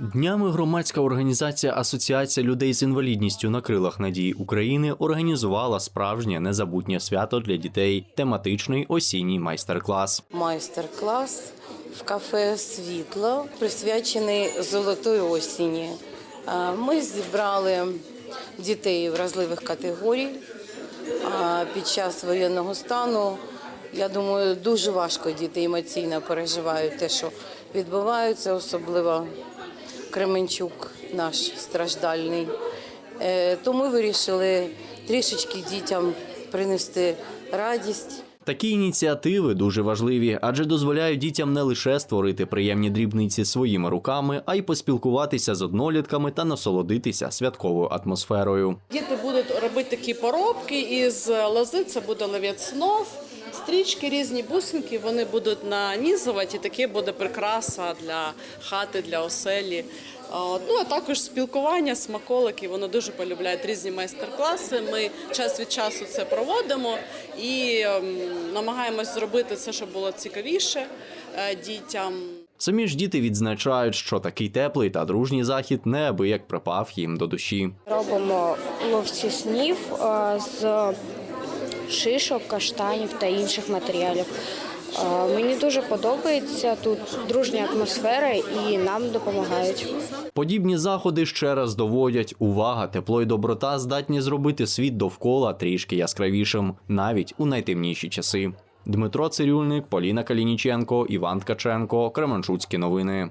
Днями громадська організація Асоціація людей з інвалідністю на крилах надії України організувала справжнє незабутнє свято для дітей тематичний осінній майстер-клас. майстер-клас в кафе Світло, присвячений золотої осені. Ми зібрали дітей вразливих категорій. Під час воєнного стану, я думаю, дуже важко діти емоційно переживають те, що відбувається, особливо Кременчук, наш страждальний. Е, То ми вирішили трішечки дітям принести радість. Такі ініціативи дуже важливі, адже дозволяють дітям не лише створити приємні дрібниці своїми руками, а й поспілкуватися з однолітками та насолодитися святковою атмосферою. Діти будуть робити такі поробки із лози, це буде лев'яцнов, стрічки різні бусинки, вони будуть нанізувати, і таке буде прикраса для хати, для оселі. Ну а також спілкування, смаколики. Вони дуже полюбляють різні майстер-класи. Ми час від часу це проводимо і ем, намагаємось зробити це, щоб було цікавіше е, дітям. Самі ж діти відзначають, що такий теплий та дружній захід неабияк припав їм до душі. Робимо ловці снів е, з шишок, каштанів та інших матеріалів. Мені дуже подобається тут дружня атмосфера і нам допомагають. Подібні заходи ще раз доводять увага, тепло й доброта здатні зробити світ довкола трішки яскравішим, навіть у найтемніші часи. Дмитро Цирюльник, Поліна Калініченко, Іван Ткаченко, Кременчуцькі новини.